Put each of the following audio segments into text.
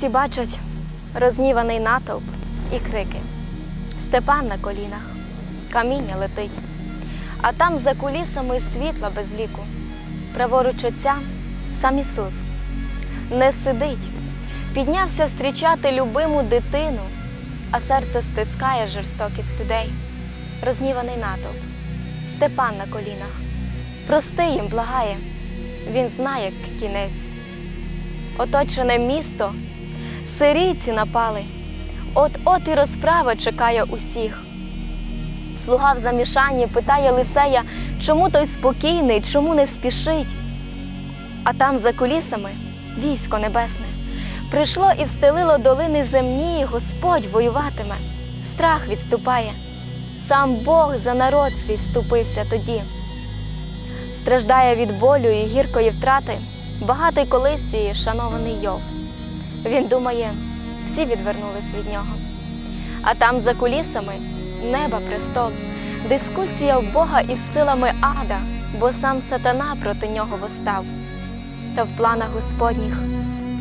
Усі бачать розніваний натовп і крики. Степан на колінах, каміння летить, а там за кулісами світла без ліку. Праворуч отця сам Ісус не сидить, піднявся встрічати любиму дитину, а серце стискає жорстокість людей. Розніваний натовп, Степан на колінах. Прости їм, благає, він знає кінець. Оточене місто, сирійці напали. От-от і розправа чекає усіх. Слуга в замішанні питає Лисея, чому той спокійний, чому не спішить. А там за кулісами військо небесне. Прийшло і встелило долини земні, Господь воюватиме, страх відступає. Сам Бог за народ свій вступився тоді. Страждає від болю і гіркої втрати багатий колись і шанований Йов. Він думає, всі відвернулись від нього. А там за кулісами неба престол, дискусія в Бога із силами ада, бо сам сатана проти нього восстав. Та в планах Господніх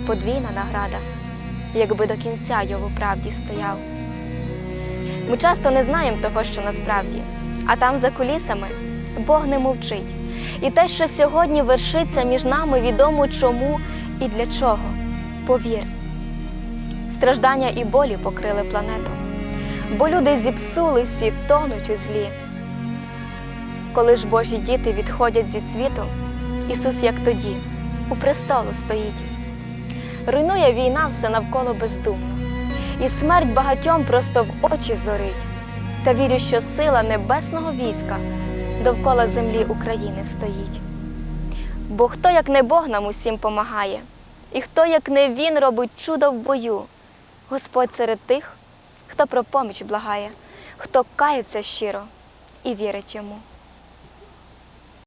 подвійна награда, якби до кінця його правді стояв. Ми часто не знаємо того, що насправді, а там за кулісами Бог не мовчить. І те, що сьогодні вершиться між нами, відомо чому і для чого. Повір, страждання і болі покрили планету, бо люди зіпсулись і тонуть у злі. Коли ж Божі діти відходять зі світу, Ісус, як тоді, у престолу стоїть. Руйнує війна все навколо бездумно, і смерть багатьом просто в очі зорить. Та вірю, що сила небесного війська довкола землі України стоїть. Бо хто, як не Бог, нам усім помагає, і хто, як не Він, робить чудо в бою, Господь серед тих, хто про поміч благає, хто кається щиро і вірить йому.